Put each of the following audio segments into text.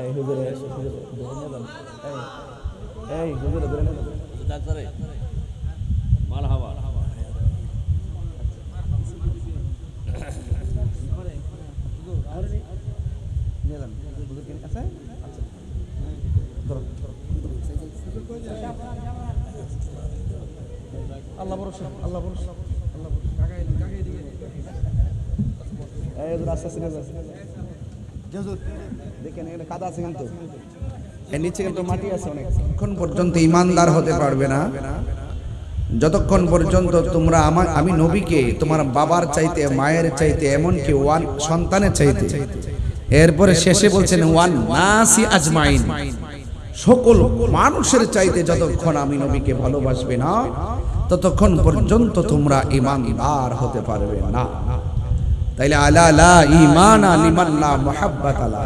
এই হুজুরে এই হুজুরে ধরে নিলাম ডাক্তারে মাল হাওয়া নিলাম হুজুর আছে আচ্ছা ধরো আল্লাহ ভরসা আল্লাহ ভরসা। আল্লাহ ভরসা আস্তে আস্তে পর্যন্ত ইমানদার হতে পারবে না, যতক্ষণ পর্যন্ত তোমরা আমার আমি নবীকে, তোমার বাবার চাইতে, মায়ের চাইতে, এমনকি ওয়ান সন্তানের চাইতে, এরপরে শেষে বলছেন, ওয়ান নাসি আজমাইন। সকল মানুষের চাইতে যতক্ষণ আমি নবীকে ভালোবাসবে না, ততক্ষণ পর্যন্ত তোমরা ইমানদার হতে পারবে না। তাইলে আলা লা ঈমান লিমান লা মুহাব্বাত আলা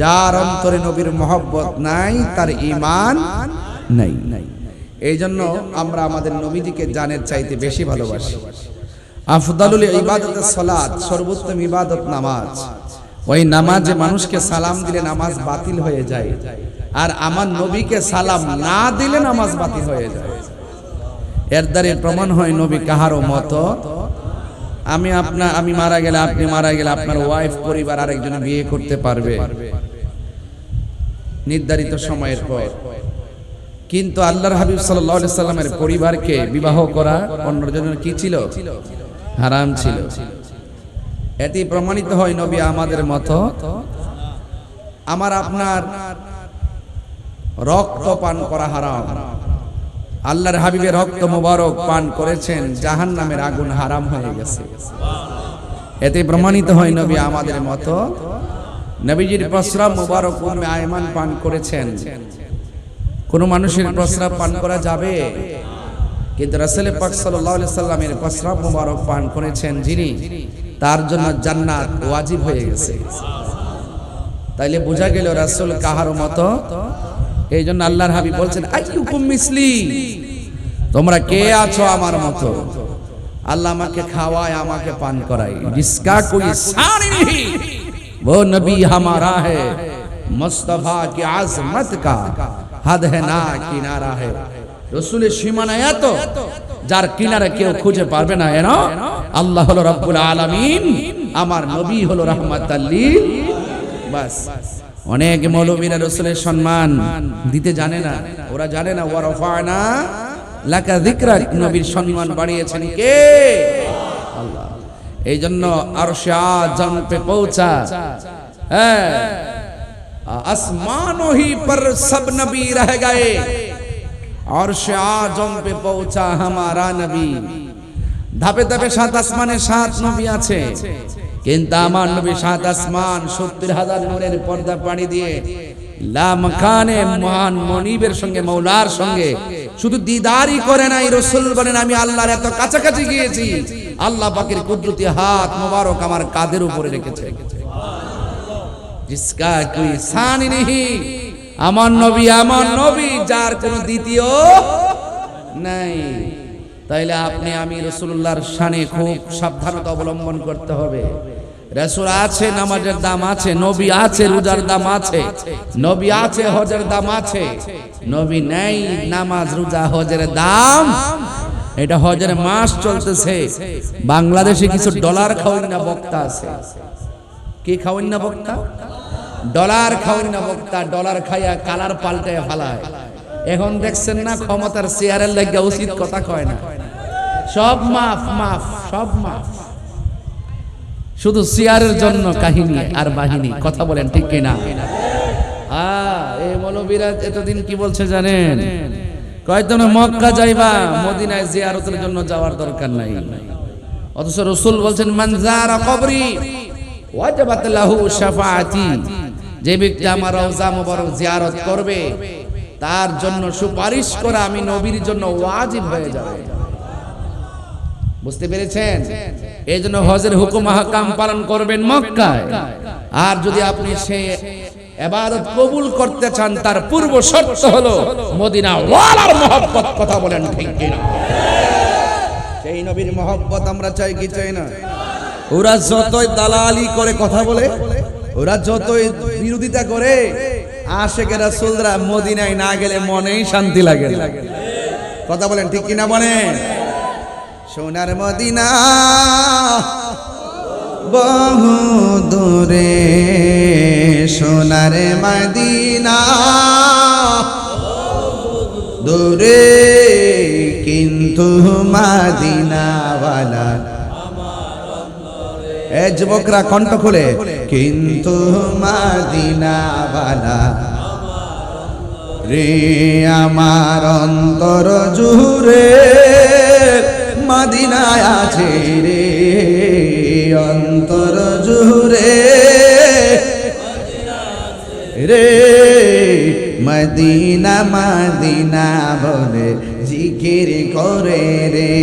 যার অন্তরে নবীর মহব্বত নাই, তার ঈমান নাই। এই জন্য আমরা আমাদের নবীজিকে জানের চাইতে বেশি ভালোবাসি। আফদালুল ইবাদত সালাত, সর্বোত্তম ইবাদত নামাজ। ওই নামাজে মানুষকে সালাম দিলে নামাজ বাতিল হয়ে যায়। আর আমার নবীকে সালাম না দিলে নামাজ বাতিল হয়ে যায়। এর দ্বারে প্রমাণ হয় নবী কাহারও মতো আমি আপনার আমি মারা গেলে, আপনি মারা গেলে আপনার ওয়াইফ পরিবার আরেকজন বিয়ে করতে পারবে। নির্ধারিত সময়ের পর। কিন্তু আল্লাহর হাবিব আলাইহি সাল্লামের পরিবারকে বিবাহ করা অন্যজনের কি ছিল? হারাম ছিল। এটি প্রমাণিত হয় নবী আমাদের মতো, আমার আপনার রক্ত পান করা হারাম। আল্লাহর হাবিবের রক্ত মোবারক পান করেছেন জাহান নামের আগুন হারাম হয়ে গেছে। এতে প্রমাণিত হয় নবী আমাদের মতো নবীজির প্রস্রাব মোবারক উম্মে আয়মান পান করেছেন। কোন মানুষের প্রস্রাব পান করা যাবে, কিন্তু রাসূল পাক আলাইহি সাল্লামের প্রস্রাব মোবারক পান করেছেন যিনি, তার জন্য জান্নাত ওয়াজিব হয়ে গেছে। তাইলে বোঝা গেল রাসূল কাহার মতো এই জন্য আল্লাহর হাবিব বলছেন আইয়ুকুম মিসলি তোমরা কে আছো আমার মতো আল্লাহ আমাকে খাওয়ায় আমাকে পান করায় জিসকা কোই সানি नहीं वो नबी हमारा है मुस्तफा की आजमत का हद है ना किनारा है রসুলের সীমানা এত যার কিনারে কেউ খুঁজে পারবে না এন আল্লাহ হলো রব্বুল আলামিন আমার নবী হলো রাহমাতাল্লিল বাস অনেক মৌলবীরা রসুলের সম্মান দিতে জানে না। ওরা জানে না ওরা ফানা নবীর বাড়িয়েছেন কে? এই জন্য পৌঁছা। হ্যাঁ। পর নবী পে পৌঁছা হামারা নবী। ধাপে ধাপে সাত আসমানে সাত নবী আছে। কিন্তু আমার নবী সাত আসমান সত্তর হাজার নূরের পর্দা পাড়ি দিয়ে মৌলার সঙ্গে, শুধু করে নাই আমি আল্লাহর এত কাছাকাছি গিয়েছি। আল্লাহ পাকের কুদরতি হাত আমার কাদের উপরে রেখেছে। আমার নবী আমার নবী, যার কোনো দ্বিতীয় নাই। তাইলে আপনি আমি রসুল্লাহর শানে খুব সাবধানতা অবলম্বন করতে হবে। রসুল আছে, নামাজের দাম আছে, নবী আছে, রোজার দাম আছে, নবী আছে, হজের দাম আছে। নবী নেই, নামাজ, রোজা, হজের দাম। এটা হজের মাস চলতেছে। বাংলাদেশে কিছু ডলার খাওয়াই না বক্তা আছে। কি খাওয়ান না বক্তা? ডলার খাওয়াই না বক্তা, ডলার খাইয়া কালার পাল্টায় ফালায়। এখন দেখছেন না, ক্ষমতার চেয়ারের লাগিয়া উচিত কথা কয় না। সব মাফ মাফ, সব মাফ। শুধু চেয়ারের জন্য কাহিনী আর বাহিনী, কথা বলেন ঠিক কিনা? হ্যাঁ এই মৌলবীরা এতদিন কি বলছে জানেন? কয় তোমরা মক্কা যাইবা, মদিনায় জিয়ারতের জন্য যাওয়ার দরকার নাই। অথচ রসুল বলছেন মানজারা কবরি, ওয়াজাবাত লাহু যে ব্যক্তি আমার রওজা মুবারক জিয়ারত করবে, তার জন্য সুপারিশ করা আমি নবীর জন্য ওয়াজিব হয়ে যাবে। বুঝতে পেরেছেন? এই জন্য হজের হুকুম হাকাম পালন করবেন মক্কায়। আর যদি আপনি সে এবাদত কবুল করতে চান তার পূর্ব শর্ত হলো মদিনা ওয়ালার মহব্বত কথা বলেন ঠিক কিনা। সেই নবীর মহব্বত আমরা চাই কি চাই না? ওরা যতই দালালি করে কথা বলে ওরা যতই বিরোধিতা করে আশেকেরা সুলরা মদিনায় না গেলে মনেই শান্তি লাগে কথা বলেন ঠিক কিনা বলেন? সোনার মদিনা বহু দূরে, সোনার মদিনা দূরে, কিন্তু মাদিনাওয়ালা এ যুবকরা কণ্ঠ খুলে, কিন্তু মাদিনাওয়ালা রে আমার অন্তর জুড়ে মাদিনায় আছে রে, অন্তর জুড়ে। রে, মদিনা মদিনা বলে জিকির করে রে।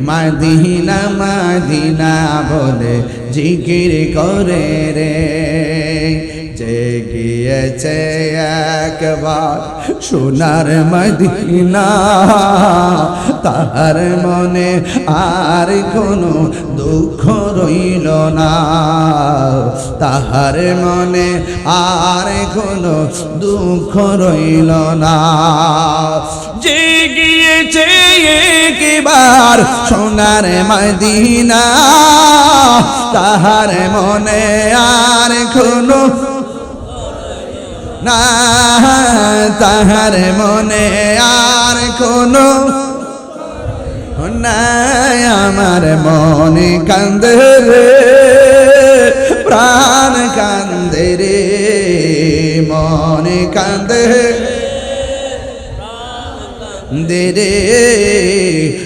মদিনা মদিনা বলে জিকির করে রে। যে গিয়েছে একবার সোনার মদিনা। তাহার মনে আর কোনো দুঃখ রইল না। তাহার মনে আর কোনো দুঃখ রইল না। যে গিয়েছে একবার সোনার মদিনা, তাহার মনে আর কোনো না, তাহার মনে আর কোনো নাই। আমার মনে কান্দে রে, প্রাণ কান্দে রে, মনে কান্দে দে রে,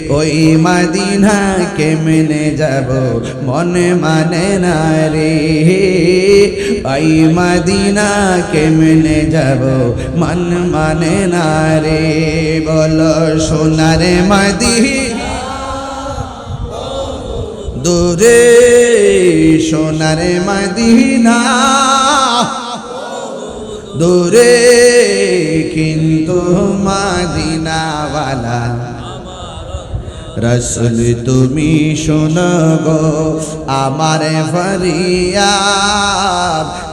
ওই মাদিনা কেমনে যাব? মনে মানে না রে। ওই মাদিনা কেমনে যাব? মন মানে না রে। বলো সোনারে মাদিনা। দূরে সোনার মদিনা। দূরে কিন্তু রসুল তুমি শোনো আমার ফরিয়াদ।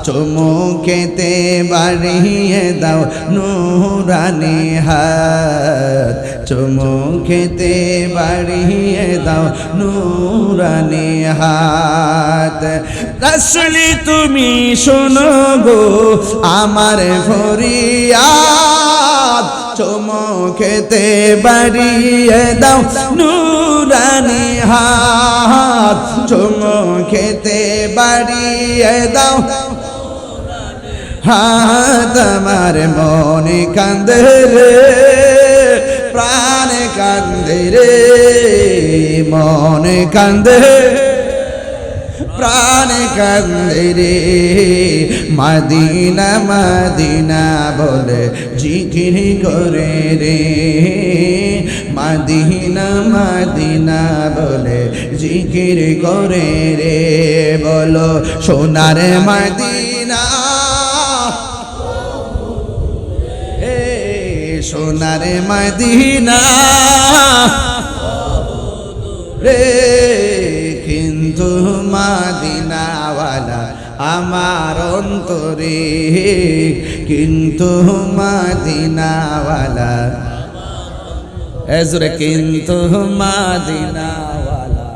চুমুকেতে বাড়িয়ে দাও নুরানি হাত। চুমুকেতে বাড়িয়ে দাও নুরানি হাত। রসুল তুমি শোনো আমার ফরিয়াদ। চমকেতে বাড়িয়ে দাও নুরানি হাত। চমকেতে বাড়িয়ে দাও হাত। আমার মনে কান্দে রে, প্রাণ কান্দে রে, মনে কান্দে প্রাণ কান্দে রে। মাদিনা মাদিনা বলে জিকির করে রে। মাদিনা মাদিনা বলে জিকির করে রে। বলো, সোনার মাদিনা। সোনার মদিনা। রে কিন্তু মাদিনাওয়ালা, আমার অন্তরে। কিন্তু মাদিনাওয়ালা এজরে কিন্তু মাদিনাওয়ালা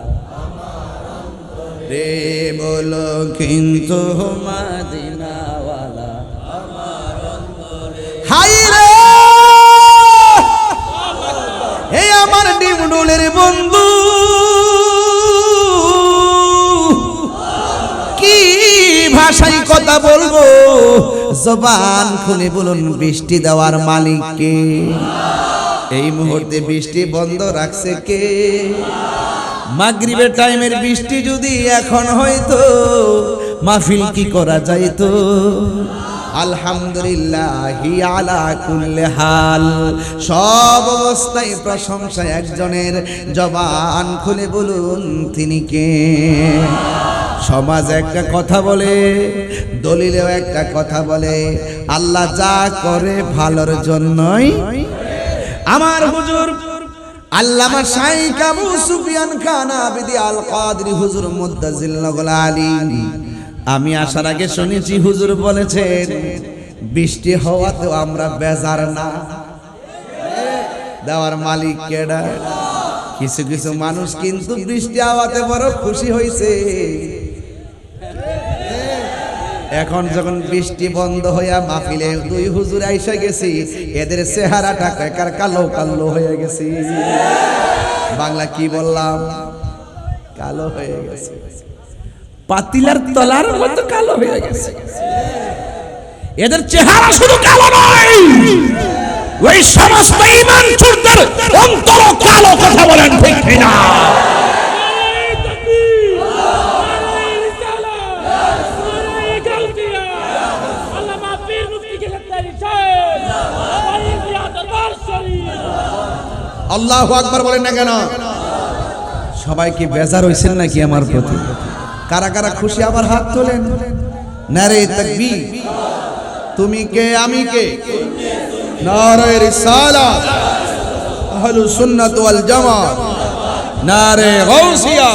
রে বলো, কিন্তু মাদিনাওয়ালা হাই রে! হে আমার ডিমডোলের বন্ধু। ভাষায় কথা বলব। জবান খুলে বলুন, বৃষ্টি দেওয়ার মালিককে এই মুহূর্তে বৃষ্টি বন্ধ রাখছে কে? মাগরিবের টাইমের বৃষ্টি যদি এখন হয়তো মাহফিল কি করা যাইতো? আলহামদুলিল্লাহ আলা কুল্লে হাল। সব অবস্থায় প্রশংসা একজনের জবান খুলে বলুন, তিনি কে? সমাজ একটা কথা বলে, দলিলেও একটা কথা বলে, আল্লাহ যা করে ভালোর জন্যই। আমার হুজুর, আল্লামা শাইখ আবু সুফিয়ান খান আবিদি আল কাদরি, হুজুর মুদ্দাজিল নগল আলী আমি আসার আগে শুনেছি হুজুর বলেছেন, বৃষ্টি হওয়াতেও আমরা বেজার না। দেওয়ার মালিক কেডা? কিছু কিছু মানুষ কিন্তু বৃষ্টি হওয়াতে বড় খুশি হয়েছে এখন যখন বৃষ্টি বন্ধ হইয়া মাহফিলে দুই হুজুর আইসা গেছি, এদের চেহারাটা একার কালো কালো হয়ে গেছে। বাংলা কি বললাম? কালো হয়ে গেছে। পাতিলার তলার মতো কালো হয়ে গেছে। এদের চেহারা শুধু কালো নয়, ওই সমস্ত ইমান চুরদের অন্তর কালো কথা বলেন আল্লাহ আকবার বলেন না কেন? সবাই কি বেজার হইছেন নাকি আমার প্রতি? কারা কারা খুশি আবার হাত তোলেন? নারে তুমি কে, আমি কে? নারে রিসালাত আহলুস সুন্নাত ওয়াল জামাত নারে গাউসিয়া।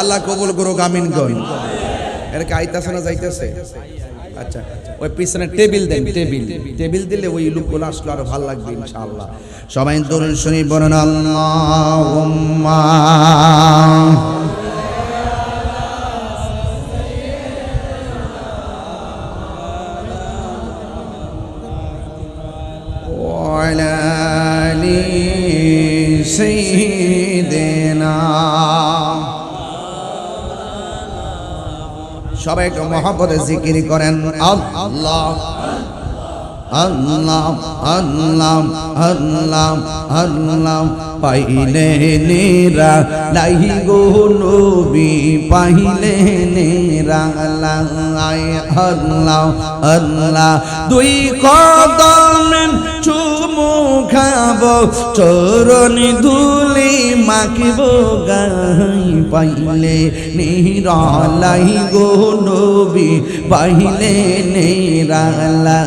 আল্লাহ কবুল করুক, আমিন গন এর কি না যাইতেছে? আচ্ছা ওই পিছনে টেবিল দেন টেবিল টেবিল দিলে ওই লোকগুলো আসলে আরো ভালো লাগবে ইনশাআল্লাহ সবাই তরুণ শুনি বলেন আল্লাহুম্মা وعلى آل سيدنا সবাই একটু মহব্বতে জিকির করেন। আল্লাহ পাইলে নেরা লাই গো পাইলে নেরা দুই কদম চুমু খাব চরণ ধুলি মাখিব গাই পাইলে, নিরালাই গো নবী পাইলে, নিরালা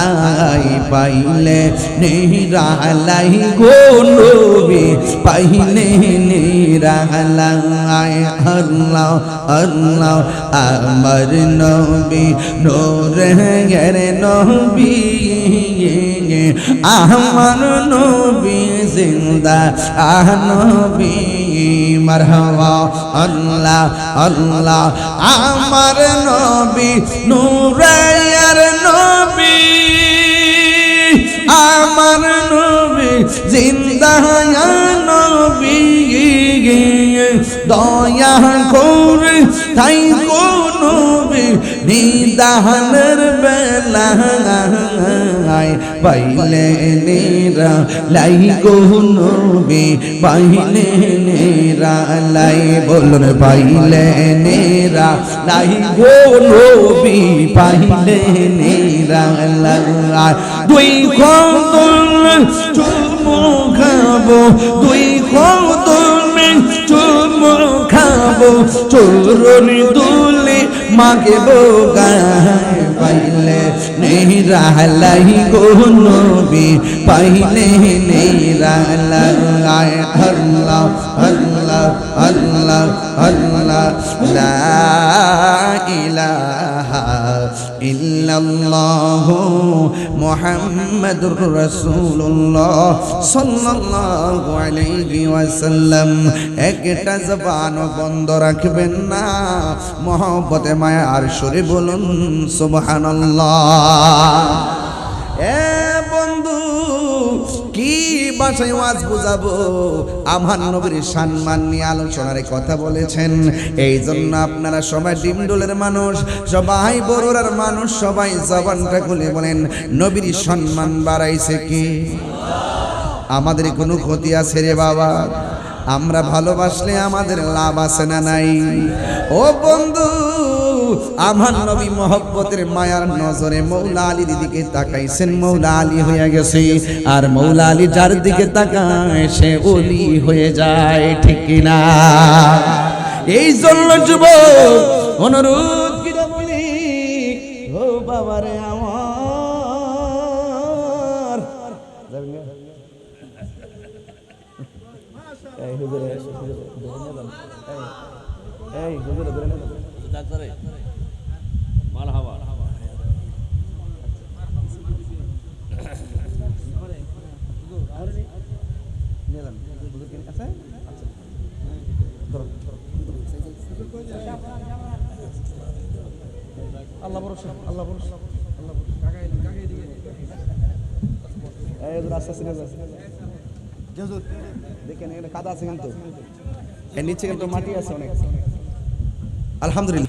আই পাইলে, নিরালাই গো নবী পাইলে, নিরালাই আল্লাহ আল্লাহ আমার নবী নোরে গেরে নবী আমার নবী জিন্দা, আহ নবী মারহাবা, আল্লাহ আল্লাহ। আমার নবী নূরায়ার নবী, আমার নবী জিন্দা নবী। দয়া করে তাই কোন নিদানের বেলায় পাইলে নেরা, লাই গো নবী পাইলে নেরা, লাই বলুন পাইলে নেরা, লাই গো নবী পাইলে নেরা, লাই, দুই কদল চুমু খাব, দুই কদল চুমু খাব চোরনি দুলি মাকে বোগায় পাইলে নিরালাই গো নবী পাইলে নিরালাই আল্লাহ আল্লাহ আল্লাহ আল্লাহ লা ইলাহা ইল্লাল্লাহ মুহাম্মাদুর রাসূলুল্লাহ সাল্লাল্লাহু আলাইহি ওয়াসাল্লাম। একটা জবান বন্ধ রাখবেন না। মহব্বতে, মায়ার সুরে বলুন, সুবহানাল্লাহ। ভাষায় ওয়াজ বুঝাবো। আমার নবীর সম্মান নিয়ে আলোচনার কথা বলেছেন। এই জন্য আপনারা সবাই ডিমডোলের মানুষ, সবাই বড়রার মানুষ, সবাই জবানটা খুলে বলেন, নবীর সম্মান বাড়াইছে কি? আমাদের কোনো ক্ষতি আছে রে বাবা। আমরা ভালোবাসলে আমাদের লাভ আছে না নাই? ও বন্ধু আমার নবী মহব্বতের মায়ার নজরে মৌলা আলীর দিকে তাকাইছেন। মৌলা আলী হয়ে গেছে। আর মৌলা আলী যার দিকে তাকায়, সে ওলি হয়ে যায়, ঠিক কিনা? এই জন্য যুবক, অনুরোধ ভরসা আল্লাহ ভরসা আল্লাহ এই রাস্তা সিনে দেখেন এখানে কাদা আছে কিন্তু। নিচে কিন্তু মাটি আছে অনেক। আলহামদুলিল্লাহ।